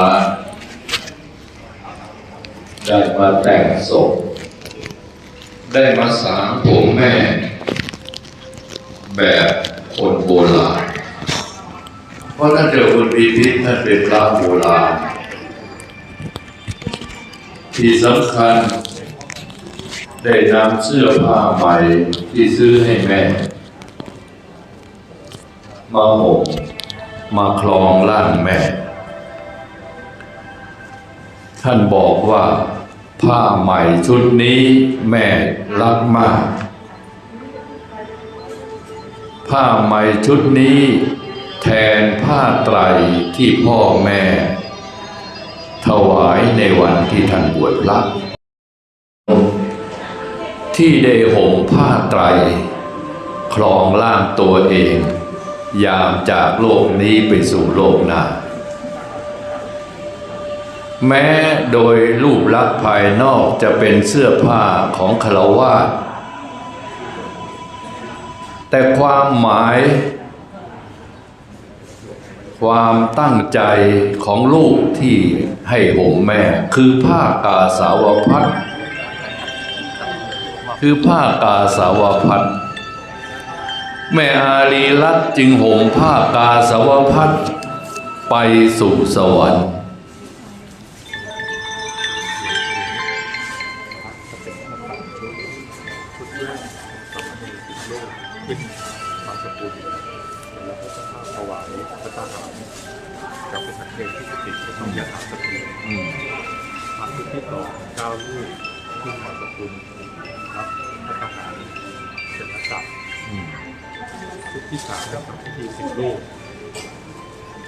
าได้มาแต่งศพ ได้มาสางผมแม่ แบบคนโบราณ เพราะท่านเจ้าคุณพิพิธท่านเป็นพระโบราณ ที่สำคัญ ได้นำเสื้อผ้าใหม่ที่ซื้อให้แม่ มาห่มมาคลองร่างแม่ ท่านบอกว่าผ้าใหม่ชุดนี้แม่รักมาก ผ้าใหม่ชุดนี้แทนผ้าไตรที่พ่อแม่ ถวายในวันที่ท่านบวชพระที่ได้ห่มผ้าไตร คลองล่างตัวเอง ยามจากโลกนี้ไปสู่โลกหน้า แม้โดยรูปลักษณ์ภายนอกจะเป็นเสื้อผ้าของคารวาสแต่ความหมาย ความตั้งใจของลูกที่ให้ห่มแม่ คือผ้ากาสาวพัดคือผ้ากาสาวพัดแม่อารีรัตจึงห่มผ้ากาสาวพัดไปสู่สวรรค์ ขึ้นบางสกุลแล้วก็จะถวายพระทหารกับเป็นสังเกตที่สติก็ต้องยถาสติพระชุดที่อเก้าลูกขึ้นบางสกุลรับพระทหารเสร็จแล้วกลับชุดที่สามกับพิธีสิบลูก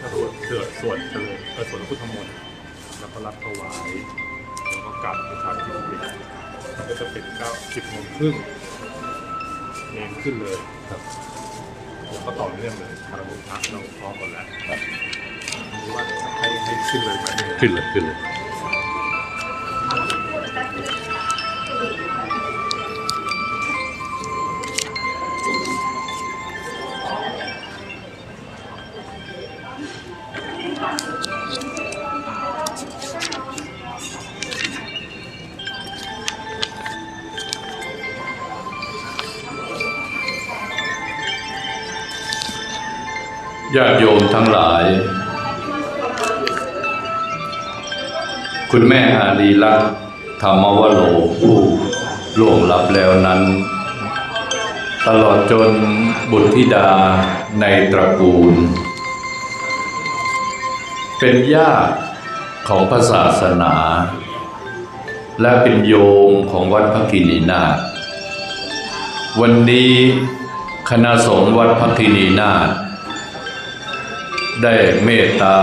ถ้าสวดเสือสวดเฉลยเออสวดพุทธมนต์แล้วก็รับถวายแล้วก็กลับไปทานที่สิบมันก็จะเป็นเก้าสิบโมงครึ่ง เนมขึ้นเลยครับผมก็ต่อเนื่องเลยคาราบุพักเราพร้อมหมดแล้วครับรู้ว่าให้ให้ขึ้นเลยไหมขึ้นเลยขึ้นเลย ญาติโยมทั้งหลาย คุณแม่อารีรัตน์ธรรมวโรผู้ล่วงลับแล้วนั้น ตลอดจนบุตรธิดาในตระกูล เป็นญาติของพระศาสนา และเป็นโยมของวัดพระกินีนาถวันนี้คณะสงฆ์วัดพระกินีนาถ ได้เมตตา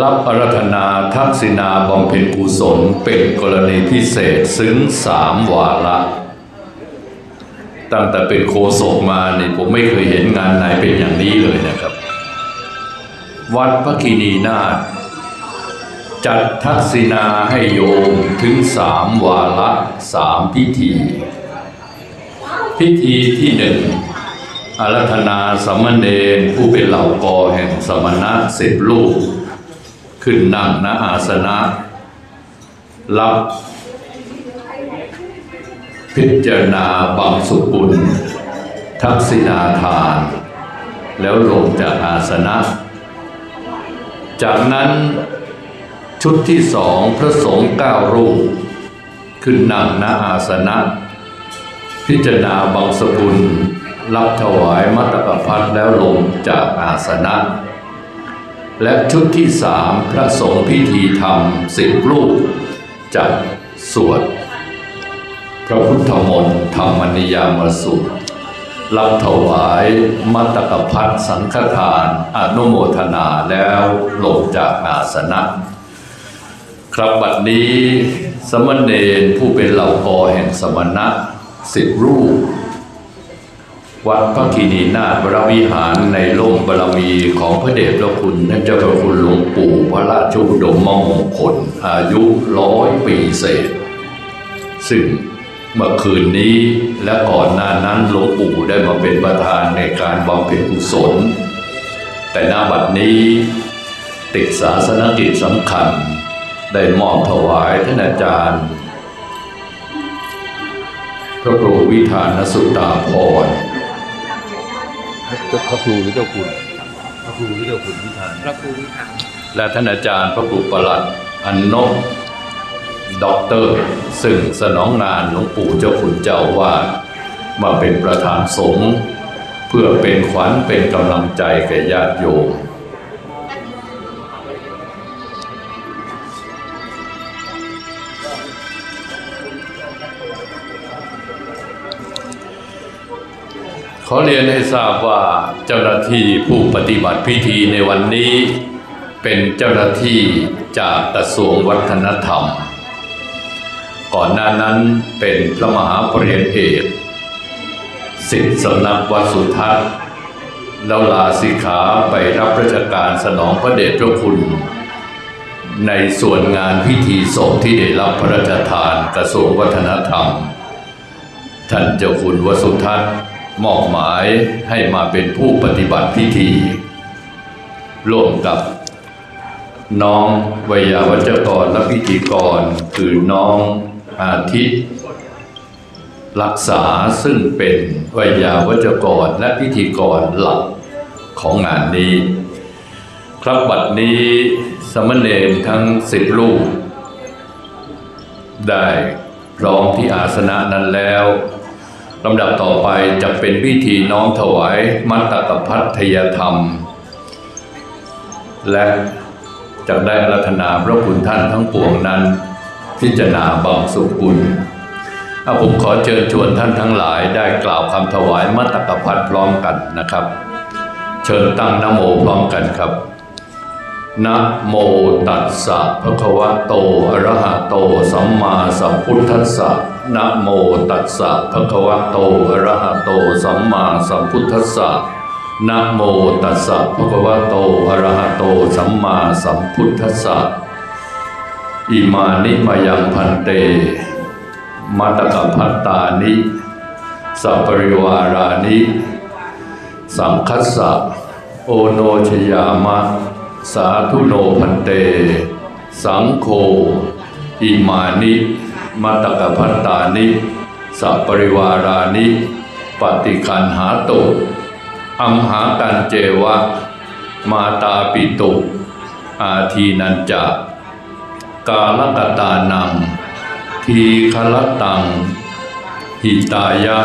รับอารัธนาทักษิณาบำเพ็ญกุศลเป็นกรณีพิเศษซึ้งสามวาระตั้งแต่เป็นโคศกมาเนี่ยผมไม่เคยเห็นงานไหนเป็นอย่างนี้เลยนะครับ วัดพระคีนีนาถจัดทักษิณาให้โยมถึงสามวาระสามพิธี พิธีที่หนึ่ง อารัธนาสามเณรผู้เป็นเหล่ากอแห่งสมณะสิบลูก ขึ้นนั่งณอาสนะ รับ พิจารณาบังสุกุล ทักษิณาทาน แล้วลงจากอาสนะ จากนั้นชุดที่สองพระสงฆ์เก้ารูป ขึ้นนั่งณอาสนะ พิจารณาบังสกุล รับถวายมัตตปพัฒแล้วลงจากอาสนะ และชุดที่สามพระสงฆ์พิธีธรรมสิบรูปจัดสวด พระพุทธมนต์ธรรมนิยามสูตรรับถวายมัตตกพัฒสังฆทานอนุโมทนาแล้วลงจากอาสนะครับบัดนี้สมณเณรผู้เป็นเหล่ากอแห่งสมณะสิบรูป วัดพระกินีนาถวรวิหารในร่มบารมีของพระเดชพระคุณท่านเจ้าพระคุณหลวงปู่พระราชอุดมมงคลอายุร้อยปีเศษ ซึ่งเมื่อคืนนี้และก่อนหน้านั้นหลวงปู่ได้มาเป็นประธานในการบำเพ็ญกุศล แต่หน้าบัดนี้ติดศาสนกิจสำคัญ ได้มอบถวายท่านอาจารย์ พระครูวิธานสุตาพร พระครูหรือเจ้าคุณ พระครูหรือเจ้าคุณพิธานพระครูวิหารและท่านอาจารย์พระครูประหลัดอันนบด็อกเตอร์ซึ่งสนองงานหลวงปู่เจ้าคุณเจ้าวาดมาเป็นประธานสงฆ์เพื่อเป็นขวัญเป็นกำลังใจแก่ญาติโยม ขอเรียนให้ทราบว่าเจ้าหน้าที่ผู้ปฏิบัติพิธีในวันนี้ เป็นเจ้าหน้าที่จากกระทรวงวัฒนธรรม ก่อนหน้านั้นเป็นพระมหาปรริญญาเอกสิทธิสำนักวัดสุทัศน์แล้วลาสิขาไปรับราชการสนองพระเดชพระคุณ ในส่วนงานพิธีศพที่ได้รับพระราชทานกระทรวงวัฒนธรรม ท่านเจ้าคุณวสุทัศน์ มอบหมายให้มาเป็นผู้ปฏิบัติพิธี ร่วมกับ น้องวิยาวัจกรและพิธีกร คือน้องอาทิตย์ รักษาซึ่งเป็นวิยาวัจกรและพิธีกรหลักของงานนี้ ครับบัดนี้สมณเณรทั้งสิบลูกได้พร้อมที่อาสนะนั้นแล้ว ลำดับต่อไปจะเป็นพิธีน้อมถวายมัตตกพัทยธรรม และจะได้อารัธนาพระคุณท่านทั้งปวงนั้น พิจารณาบำสุกุลอาผมขอเชิญชวนท่านทั้งหลายได้กล่าวคำถวายมัตตกพัทพร้อมกันนะครับ เชิญตั้งนโมพร้อมกันครับนะโมตัสสะภะคะวะโต อะระหะโต สัมมาสัมพุทธัสสะ นะโมตัสสะภะคะวะโตอะระหะโตสัมมาสัมพุทธัสสะนะโมตัสสะภะคะวะโตอะระหะโตสัมมาสัมพุทธัสสะอิมานิมายังพันเต มัตตกพัตตานิ สัปปริวารานิ สังคัสสะโอโนชยามะ สาธุโนพันเต สังโฆอิมานิ มัตกพัตตานิสัปปริวารานิปฏิคันหาตุอัมหากันเจวะ มาตาปิตุ อาทีนันจะกาลกตานัง ทีคลตัง หิตายะ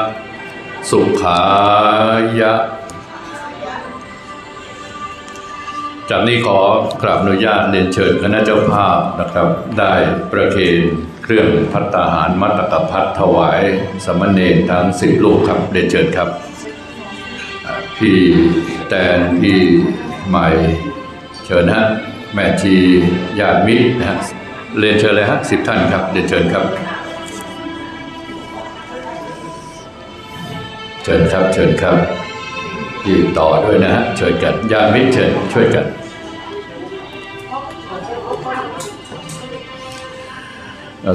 สุขายะ จากนี้ขอกราบอนุญาตเรียนเชิญคณะเจ้าภาพนะครับ ได้ประเคน เครื่องพัตตาหารมัตตกพัฒถวายสามเณรทั้งสิบลูกครับเรียนเชิญครับ พี่แตนพี่ใหม่เชิญนะฮะแม่ชีญาติมิตรนะฮะเรียนเชิญเลยฮะสิบท่านครับเรียนเชิญครับ เชิญครับเชิญครับพี่ต่อด้วยนะฮะเช่วยกันญาติมิตรเชิญช่วยกัน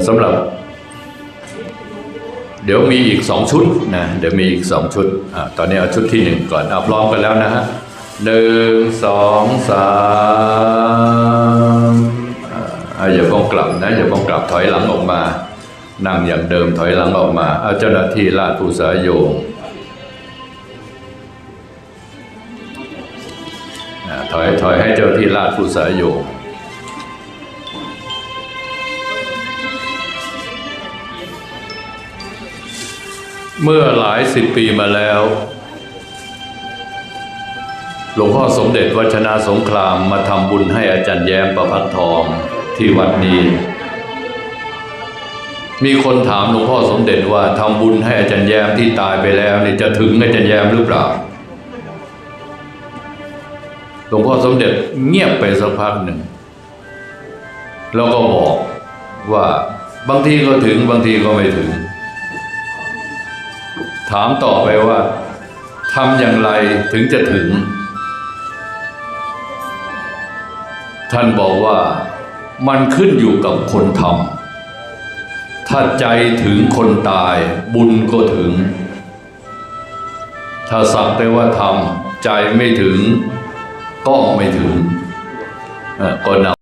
สำหรับ เดี๋ยวมีอีกสองชุดนะเดี๋ยวมีอีกสองชุดอตอนนี้เอาชุดที่หนึ่งก่อนเอาพร้อมกันแล้วนะฮะหนึ่งสองสามออย่าเพ้องกลับนะอย่าเพ้องกลับถอยหลังออกมา นั่งอย่างเดิมถอยหลังออกมาเอาเจ้าหน้าที่ลาดผู้สายโยงถอยถอยให้เจ้าหน้าที่ลาดผู้สายโยง เมื่อหลายสิบปีมาแล้ว หลวงพ่อสมเด็จวัชนาสงครามมาทำบุญให้อาจารย์แย้มประพัดทองที่วัดนี้ มีคนถามหลวงพ่อสมเด็จว่าทำบุญให้อาจารย์แย้มที่ตายไปแล้วนี่จะถึงอาจารย์แย้มหรือเปล่า หลวงพ่อสมเด็จเงียบไปสักพักหนึ่ง แล้วก็บอกว่าบางทีก็ถึงบางทีก็ไม่ถึง ถามต่อไปว่าทำอย่างไรถึงจะถึง ท่านบอกว่ามันขึ้นอยู่กับคนทำถ้าใจถึงคนตายบุญก็ถึง ถ้าสักแต่ว่าทำใจไม่ถึงก็ไม่ถึงก็น